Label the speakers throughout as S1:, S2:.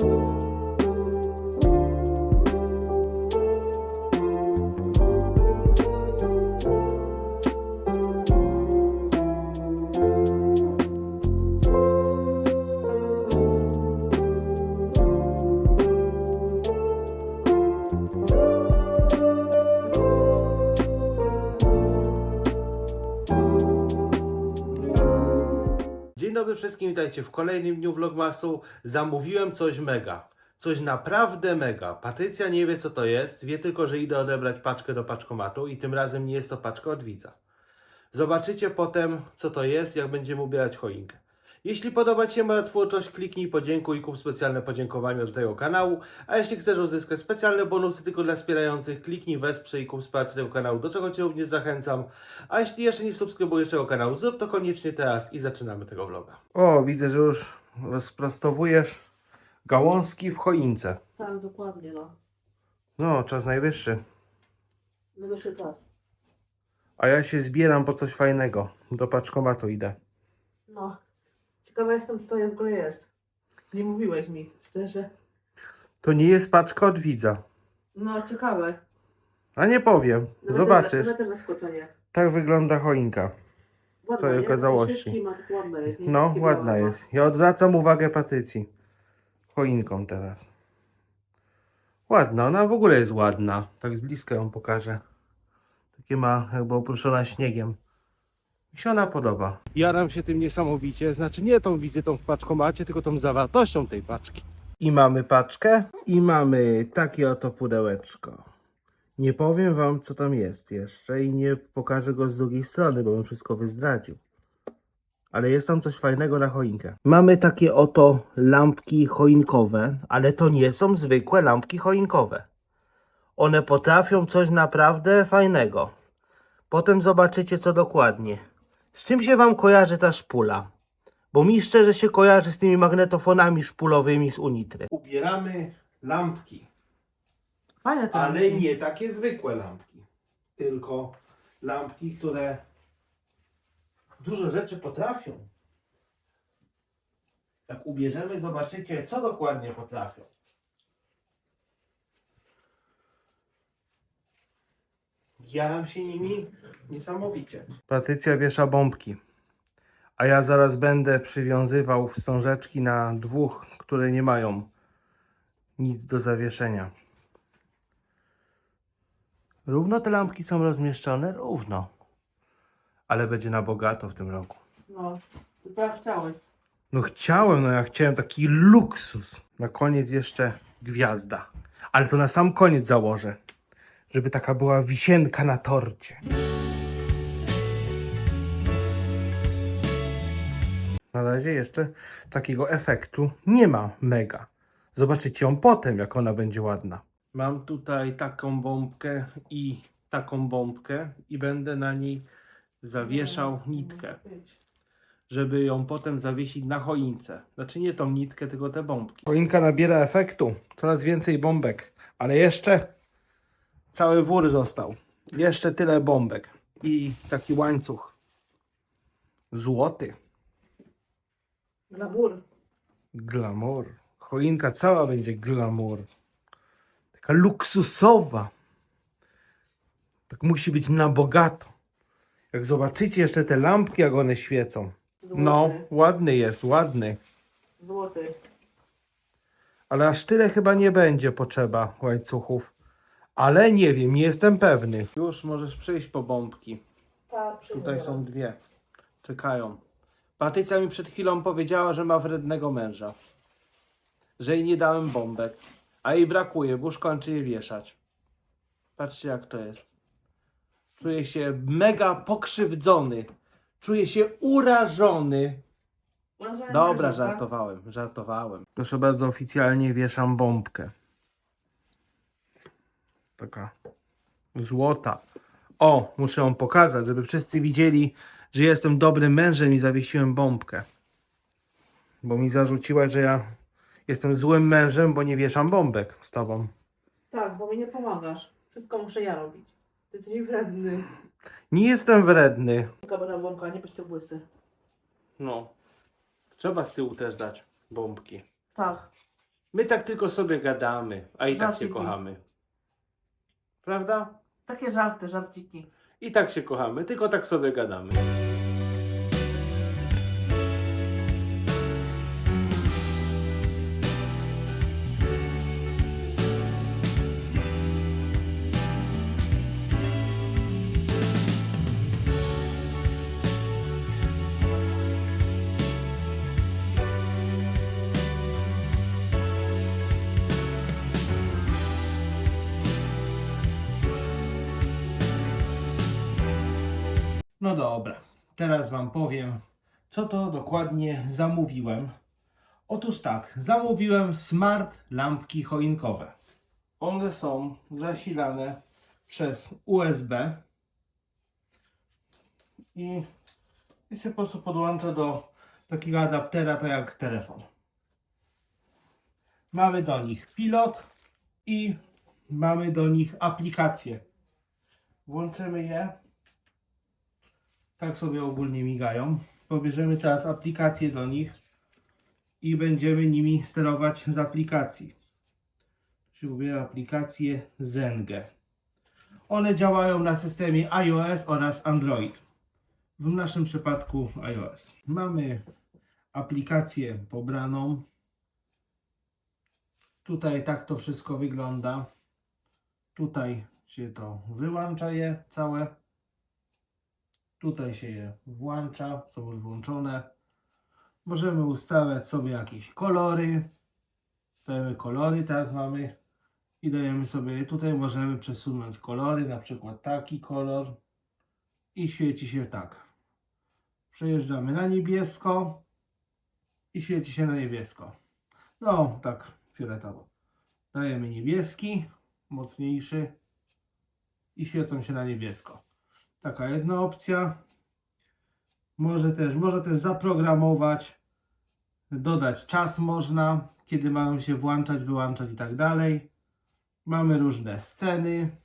S1: you. Wszystkim, witajcie w kolejnym dniu vlogmasu. Zamówiłem coś mega. Coś naprawdę mega. Patrycja nie wie co to jest, wie tylko, że idę odebrać paczkę do paczkomatu i tym razem nie jest to paczka od widza. Zobaczycie potem co to jest, jak będziemy ubierać choinkę. Jeśli podoba Ci się moja twórczość, kliknij podziękuj i kup specjalne podziękowanie do tego kanału. A jeśli chcesz uzyskać specjalne bonusy tylko dla wspierających, kliknij wesprzyj i kup wsparcie tego kanału, do czego Cię również zachęcam. A jeśli jeszcze nie subskrybujesz tego kanału, zrób to koniecznie teraz i zaczynamy tego vloga. O, widzę, że już rozprostowujesz gałązki w choince.
S2: Tak, dokładnie, no.
S1: No, czas najwyższy.
S2: Będę się czas.
S1: A ja się zbieram po coś fajnego. Do paczkomatu idę.
S2: No. Ciekawa jestem, co to w ogóle jest. Nie mówiłeś mi, szczerze.
S1: To nie jest paczka od widza.
S2: No, ciekawe.
S1: A nie powiem.
S2: Nawet
S1: Zobaczysz.
S2: Też, też zaskoczenie.
S1: Tak wygląda choinka.
S2: Ładna,
S1: Całej
S2: nie?
S1: okazałości.
S2: Ma, tak ładna jest. Nie?
S1: No,
S2: Takie
S1: ładna
S2: ma.
S1: jest. Ja odwracam uwagę Patrycji. Choinką teraz. Ładna, ona w ogóle jest ładna. Tak z bliska ją pokażę. Takie ma jakby oprószona śniegiem. Mi się ona podoba. Jaram się tym niesamowicie, znaczy nie tą wizytą w paczkomacie, tylko tą zawartością tej paczki. I mamy paczkę i mamy takie oto pudełeczko. Nie powiem wam co tam jest jeszcze i nie pokażę go z drugiej strony, bo bym wszystko wyzdradził ale jest tam coś fajnego na choinkę. Mamy takie oto lampki choinkowe, ale to nie są zwykłe lampki choinkowe. One potrafią coś naprawdę fajnego. Potem zobaczycie co dokładnie. Z czym się wam kojarzy ta szpula? Bo mi szczerze się kojarzy z tymi magnetofonami szpulowymi z Unitry. Ubieramy lampki,
S2: Fajne to.
S1: ale nie takie zwykłe lampki, tylko lampki, które dużo rzeczy potrafią. Jak ubierzemy, zobaczycie, co dokładnie potrafią. Jaram się nimi niesamowicie. Patrycja wiesza bombki. A ja zaraz będę przywiązywał wstążeczki na dwóch, które nie mają nic do zawieszenia. Równo te lampki są rozmieszczone? Równo. Ale będzie na bogato w tym roku.
S2: No, to tak chciałeś.
S1: No chciałem, no ja chciałem taki luksus. Na koniec jeszcze gwiazda. Ale to na sam koniec założę. Żeby taka była wisienka na torcie. Na razie jeszcze takiego efektu nie ma mega. Zobaczycie ją potem, jak ona będzie ładna. Mam tutaj taką bombkę i taką bombkę i będę na niej zawieszał nitkę żeby ją potem zawiesić na choince. Znaczy nie tą nitkę, tylko te bombki. Choinka nabiera efektu. Coraz więcej bombek. Ale jeszcze cały wór został. Jeszcze tyle bombek. I taki łańcuch. Złoty.
S2: Glamour.
S1: Glamour. Choinka cała będzie glamour. Taka luksusowa. Tak musi być na bogato. Jak zobaczycie jeszcze te lampki, jak one świecą.
S2: Złoty.
S1: No, ładny jest, ładny.
S2: Złoty.
S1: Ale aż tyle chyba nie będzie potrzeba łańcuchów. Ale nie wiem, nie jestem pewny. Już możesz przyjść po bombki.
S2: Tak,
S1: Tutaj są dwie. Czekają. Patrycja mi przed chwilą powiedziała, że ma wrednego męża. Że jej nie dałem bombek. A jej brakuje, bo już kończy je wieszać. Patrzcie jak to jest. Czuję się mega pokrzywdzony. Czuję się urażony. Dobra, żartowałem, żartowałem. Proszę bardzo, oficjalnie wieszam bombkę. Taka złota. O, muszę ją pokazać, żeby wszyscy widzieli, że jestem dobrym mężem i zawiesiłem bombkę. Bo mi zarzuciła, że ja jestem złym mężem, bo nie wieszam bombek z tobą.
S2: Tak, bo mi nie pomagasz. Wszystko muszę ja robić. Ty jesteś wredny.
S1: Nie jestem wredny.
S2: Dobra bąka, nie byś to łysy.
S1: No. Trzeba z tyłu też dać bombki.
S2: Tak.
S1: My tak tylko sobie gadamy, a i tak się
S2: Żarciki.
S1: kochamy. Prawda?
S2: Takie żarty, żarciki.
S1: I tak się kochamy, tylko tak sobie gadamy. No dobra, teraz Wam powiem, co to dokładnie zamówiłem. Otóż tak, zamówiłem smart lampki choinkowe. One są zasilane przez USB i, się po prostu podłącza do takiego adaptera, tak jak telefon. Mamy do nich pilot i mamy do nich aplikację. Włączymy je tak sobie ogólnie migają. Pobierzemy teraz aplikację do nich i będziemy nimi sterować z aplikacji. Przyjmuję aplikację Zenge. One działają na systemie iOS oraz Android. W naszym przypadku iOS. Mamy aplikację pobraną. Tutaj tak to wszystko wygląda. Tutaj się to wyłącza je całe. Tutaj się je włącza, są już włączone. Możemy ustawiać sobie jakieś kolory. Dajemy kolory, teraz mamy i dajemy sobie tutaj możemy przesunąć kolory, na przykład taki kolor i świeci się tak. Przejeżdżamy na niebiesko i świeci się na niebiesko. No, tak fioletowo. Dajemy niebieski, mocniejszy i świecą się na niebiesko. Taka jedna opcja. Może też, można też zaprogramować, dodać czas można, kiedy mają się włączać, wyłączać i tak dalej. Mamy różne sceny.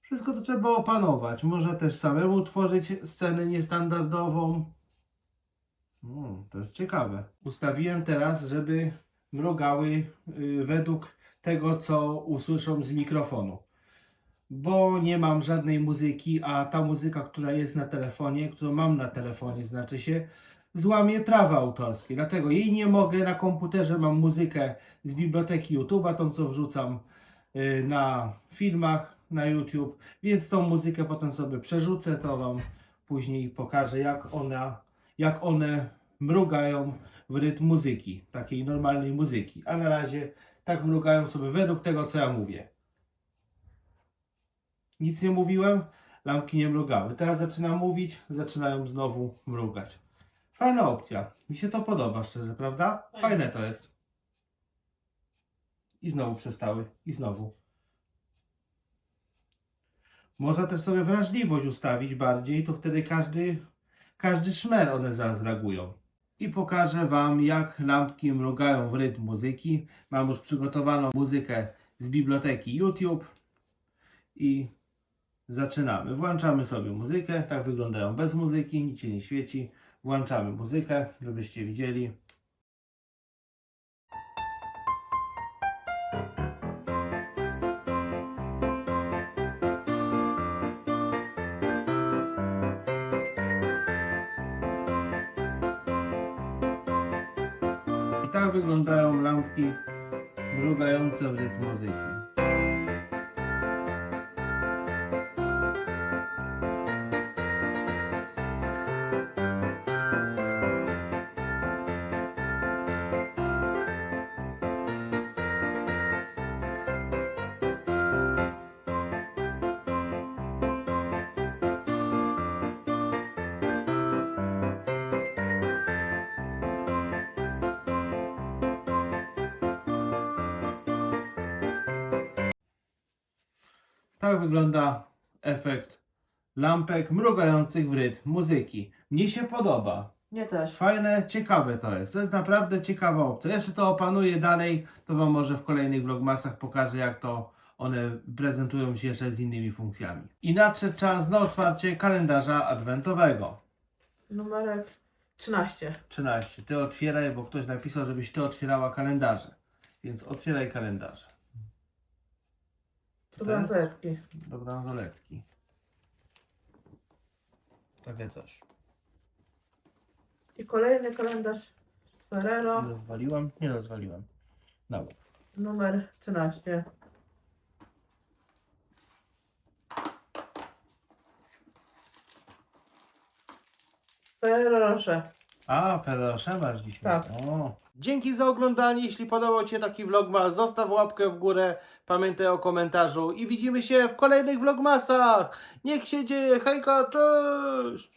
S1: Wszystko to trzeba opanować. Można też samemu tworzyć scenę niestandardową. To jest ciekawe. Ustawiłem teraz, żeby mrugały y, według tego, co usłyszą z mikrofonu bo nie mam żadnej muzyki, a ta muzyka, która jest na telefonie, którą mam na telefonie, znaczy się, złamie prawa autorskie. Dlatego jej nie mogę. Na komputerze mam muzykę z biblioteki YouTube'a, tą co wrzucam y, na filmach na YouTube, więc tą muzykę potem sobie przerzucę, to Wam później pokażę, jak ona, jak one mrugają w rytm muzyki, takiej normalnej muzyki. A na razie tak mrugają sobie według tego, co ja mówię. Nic nie mówiłem, lampki nie mrugały. Teraz zaczynam mówić, zaczynają znowu mrugać. Fajna opcja. Mi się to podoba, szczerze, prawda?
S2: Fajne.
S1: To jest. I znowu przestały. I znowu. Można też sobie wrażliwość ustawić bardziej, to wtedy każdy, każdy szmer one zareagują. I pokażę Wam, jak lampki mrugają w rytm muzyki. Mam już przygotowaną muzykę z biblioteki YouTube i zaczynamy. Włączamy sobie muzykę. Tak wyglądają bez muzyki, nic się nie świeci. Włączamy muzykę, żebyście widzieli. I tak wyglądają lampki mrugające w rytm muzyki. Tak wygląda efekt lampek mrugających w rytm muzyki. Mnie się podoba.
S2: Nie też.
S1: Fajne, ciekawe to jest. To jest naprawdę ciekawa opcja. Jeszcze to opanuję dalej, to Wam może w kolejnych vlogmasach pokażę, jak to one prezentują się jeszcze z innymi funkcjami. I nadszedł czas na otwarcie kalendarza adwentowego.
S2: Numerek 13.
S1: 13. Ty otwieraj, bo ktoś napisał, żebyś ty otwierała kalendarze. Więc otwieraj kalendarze. To jest?
S2: bransoletki.
S1: Do bransoletki. Takie coś.
S2: I kolejny kalendarz z Ferrero,
S1: Nie rozwaliłem? Nie rozwaliłem. Dobra.
S2: numer 13. Ferrero Rocher.
S1: A, Ferrero masz dzisiaj.
S2: Tak.
S1: O. Dzięki za oglądanie. Jeśli podobał Ci się taki vlogmas, zostaw łapkę w górę. Pamiętaj o komentarzu i widzimy się w kolejnych vlogmasach. Niech się dzieje. Hejka, cześć!